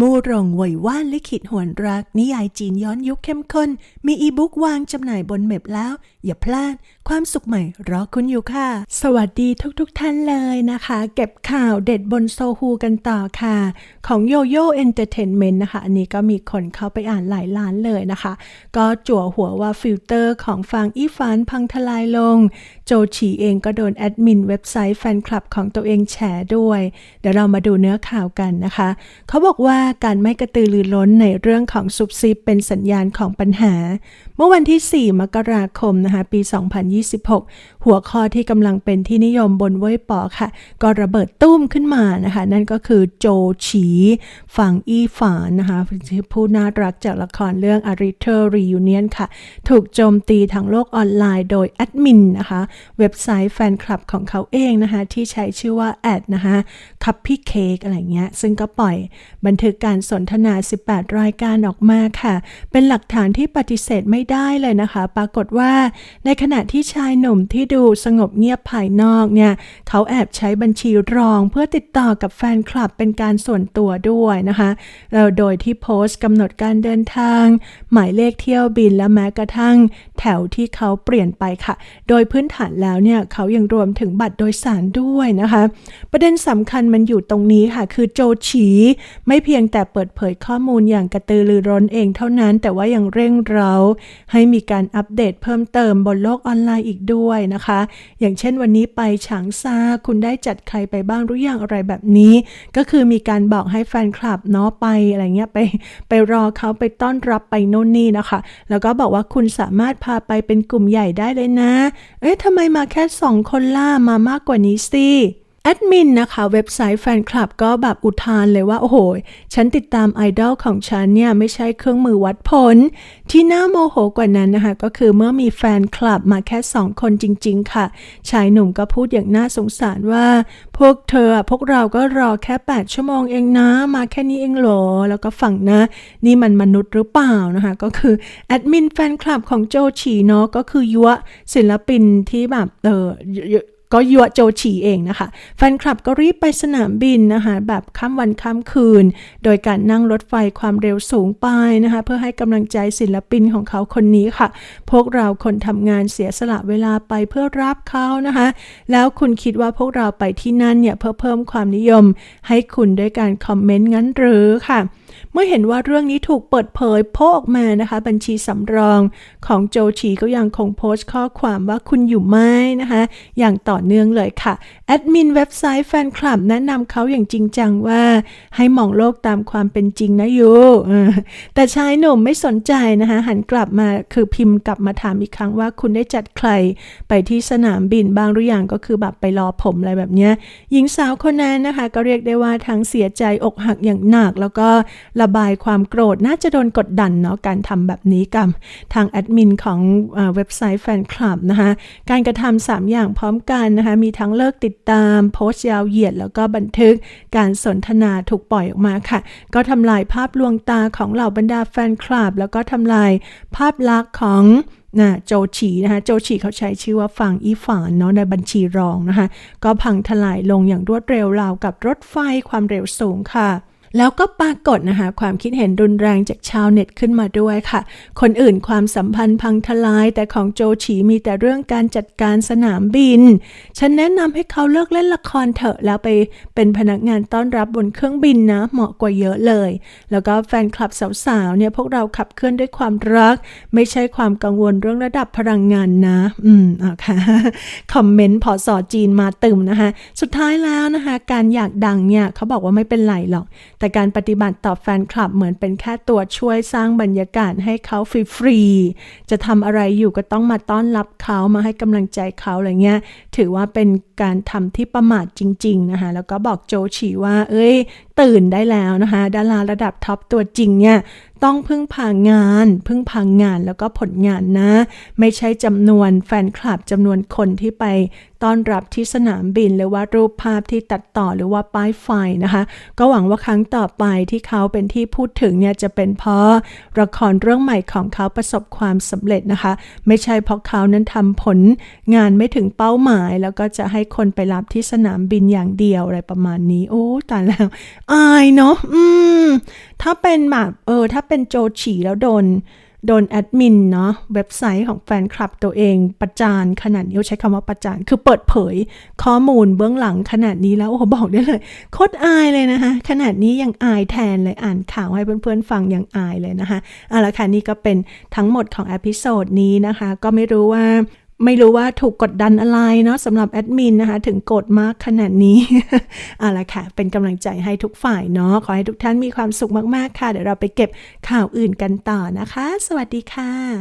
มูรงไหวยว่านลิขิตหวนรัก นิยายจีนย้อนยุคเข้มข้น มีอีบุ๊กวางจำหน่ายบนเม็บแล้ว อย่าพลาด ความสุขใหม่รอคุณอยู่ค่ะ สวัสดีทุกๆทท่านเลยนะคะ เก็บข่าวเด็ดบนโซฮูกันต่อค่ะ ของโยโย่เอนเตอร์เทนเมนต์นะคะ อันนี้ก็มีคนเข้าไปอ่านหลายล้านเลยนะคะ ก็จั่วหัวว่าฟิลเตอร์ของฟางอี้ฟานพังทลายลง โจฉีเองก็โดนแอดมินเว็บไซต์แฟนคลับของตัวเองแฉด้วยเดี๋ยวเรามาดูเนื้อข่าวกันนะคะ เขาบอกว่าการไม่กระตือรือร้นในเรื่องของซุบซิบเป็นสัญญาณของปัญหาเมื่อวันที่ 4 มกราคมนะคะปี 2026 หัวข้อที่กำลังเป็นที่นิยมบนเว่ยป๋อค่ะ ก็ระเบิดตุ้มขึ้นมานะคะ นั่นก็คือโจฉีฝั่งอี้ฝานนะคะผู้น่ารักจากละครเรื่อง a r i t e r Reunion ค่ะ ถูกโจมตีทางโลกออนไลน์โดยแอดมินนะคะ เว็บไซต์แฟนคลับของเขาเองนะคะ ที่ใช้ชื่อว่าแอดนะคะคัพพี่เค้กอะไรเงี้ย ซึ่งก็ปล่อยบันทึกการสนทนา 18 รายการออกมาค่ะ เป็นหลักฐานที่ปฏิเสธไม่ได้เลยนะคะ ปรากฏว่า ในขณะที่ชายหนุ่มที่ดูสงบเงียบภายนอกเนี่ย เขาแอบใช้บัญชีรองเพื่อติดต่อกับแฟนคลับเป็นการส่วนตัวด้วยนะคะแล้วโดยที่โพสต์กำหนดการเดินทาง หมายเลขเที่ยวบินและแม้กระทั่ง แถวที่เขาเปลี่ยนไปค่ะ โดยพื้นฐานแล้วเนี่ยเขายังรวมถึงบัตรโดยสารด้วยนะคะ ประเด็นสำคัญมันอยู่ตรงนี้ค่ะ คือโจฉีไม่เพียงแต่เปิดเผยข้อมูลอย่างกระตือรือร้นเองเท่านั้น แต่ว่ายังเร่งเร้าให้มีการอัปเดตเพิ่มเติมบนโลกออนไลน์อีกด้วยนะคะ อย่างเช่นวันนี้ไปฉางซาคุณได้จัดใครไปบ้างหรือยังอะไรแบบนี้ ก็คือมีการบอกให้แฟนคลับเนาะไปอะไรเงี้ยไปไปรอเขาไปต้อนรับไปโน่นนี่นะคะ แล้วก็บอกว่าคุณสามารถพาไปเป็นกลุ่มใหญ่ได้เลยนะ เอ๊ะทำไมมาแค่สองคนล่ามามากกว่านี้สิ แอดมินนะคะ เว็บไซต์แฟนคลับก็แบบอุทานเลยว่า โอ้โห ฉันติดตามไอดอลของฉันเนี่ย ไม่ใช่เครื่องมือวัดผล ที่น่าโมโหกว่านั้นนะคะ ก็คือเมื่อมีแฟนคลับมาแค่สองคนจริง ๆ ค่ะ ชายหนุ่มก็พูดอย่างน่าสงสารว่า พวกเธอพวกเราก็รอแค่ 8 ชั่วโมงเองนะ มาแค่นี้เองเหรอ แล้วก็ฝั่งนะ นี่มันมนุษย์หรือเปล่านะคะ ก็คือแอดมินแฟนคลับของโจฉีเนาะก็คือยัวศิลปินที่แบบเออ ก็ยัวโจฉีเองนะคะ แฟนคลับก็รีบไปสนามบินนะคะแบบข้ามวันข้ามคืน โดยการนั่งรถไฟความเร็วสูงไปนะคะ เพื่อให้กำลังใจศิลปินของเขาคนนี้ค่ะ พวกเราคนทำงานเสียสละเวลาไปเพื่อรับเขานะคะ แล้วคุณคิดว่าพวกเราไปที่นั่นเนี่ยเพื่อเพิ่มความนิยม ให้คุณด้วยการคอมเมนต์งั้นหรือค่ะ เมื่อเห็นว่าเรื่องนี้ถูกเปิดเผยโพออกมานะคะ บัญชีสำรองของโจชีก็ยังคงโพสต์ข้อความว่าคุณอยู่ไหมนะคะ อย่างต่อเนื่องเลยค่ะ แอดมินเว็บไซต์แฟนคลับแนะนำเขาอย่างจริงจังว่า ให้มองโลกตามความเป็นจริงนะยูแต่ชายหนุ่มไม่สนใจนะคะ หันกลับมาคือพิมพ์กลับมาถามอีกครั้งว่าคุณได้จัดใครไปที่สนามบินบ้างหรือยังก็คือแบบไปรอผมอะไรแบบนี้หญิงสาวคนนั้นนะคะ ก็เรียกได้ว่าทั้งเสียใจอกหักอย่างหนักแล้วก็ระบายความโกรธน่าจะโดนกดดันเนาะการทำแบบนี้กับทางแอดมินของเว็บไซต์แฟนคลับนะคะการกระทำ3อย่างพร้อมกันนะคะมีทั้งเลิกติดตาม โพสต์ยาวเหยียด แล้วก็บันทึกการสนทนาถูกปล่อยออกมาค่ะ ก็ทำลายภาพลวงตาของเหล่าบรรดาแฟนคลับ แล้วก็ทำลายภาพลักษณ์ของนะโจฉีนะคะโจฉีเขาใช้ชื่อว่าฟังอีฝานเนาะในบัญชีรองนะคะก็พังทลายลงอย่างรวดเร็วราวกับรถไฟความเร็วสูงค่ะ แล้วก็ปรากฏนะคะความคิดเห็นรุนแรงจากชาวเน็ตขึ้นมาด้วยค่ะ คนอื่นความสัมพันธ์พังทลาย แต่ของโจฉีมีแต่เรื่องการจัดการสนามบิน ฉันแนะนำให้เขาเลิกเล่นละครเถอะแล้วไปเป็นพนักงานต้อนรับบนเครื่องบินนะ เหมาะกว่าเยอะเลย แล้วก็แฟนคลับสาวๆเนี่ยพวกเราขับเคลื่อนด้วยความรัก ไม่ใช่ความกังวลเรื่องระดับพลังงานนะ อืมอะค่ะคอมเมนต์พอสอจีนมาตึมนะคะ สุดท้ายแล้วนะคะ การอยากดังเนี่ยเขาบอกว่าไม่เป็นไรหรอกแต่การปฏิบัติต่อแฟนคลับเหมือนเป็นแค่ตัวช่วยสร้างบรรยากาศให้เขาฟรีๆ จะทำอะไรอยู่ก็ต้องมาต้อนรับเขามาให้กำลังใจเขาอะไรเงี้ย ถือว่าเป็นการทำที่ประมาทจริง ๆ นะคะ แล้วก็บอกโจฉีว่า เอ้ยตื่นได้แล้วนะคะ ดาราระดับท็อปตัวจริงเนี่ยต้องพึ่งพางาน พึ่งพางานแล้วก็ผลงานนะ ไม่ใช่จำนวนแฟนคลับจำนวนคนที่ไปต้อนรับที่สนามบิน หรือว่ารูปภาพที่ตัดต่อหรือว่าป้ายไฟนะคะ ก็หวังว่าครั้งต่อไปที่เขาเป็นที่พูดถึงเนี่ยจะเป็นเพราะละครเรื่องใหม่ของเขาประสบความสำเร็จนะคะ ไม่ใช่เพราะเขานั้นทำผลงานไม่ถึงเป้าหมาย แล้วก็จะให้คนไปรับที่สนามบินอย่างเดียวอะไรประมาณนี้โอ้ตายแล้วอายเนาะอืม ถ้าเป็นแบบเออ ถ้าเป็นโจฉีแล้วโดน โดนแอดมินเนาะเว็บไซต์ของแฟนคลับตัวเองประจานขนาดนี้ใช้คำว่าประจานคือเปิดเผยข้อมูลเบื้องหลังขนาดนี้แล้วโอ้บอกได้เลยโคตรอายเลยนะคะ ขนาดนี้ยังอายแทนเลยอ่านข่าวให้เพื่อนๆฟังยังอายเลยนะคะเอาละค่ะนี่ก็เป็นทั้งหมดของอพิโซดนี้นะคะ ก็ไม่รู้ว่า ไม่รู้ว่าถูกกดดันอะไรเนาะสำหรับแอดมินนะคะ ถึงกดมากขนาดนี้เอาละค่ะ เป็นกำลังใจให้ทุกฝ่ายเนาะขอให้ทุกท่านมีความสุขมากๆค่ะ เดี๋ยวเราไปเก็บข่าวอื่นกันต่อนะคะ สวัสดีค่ะ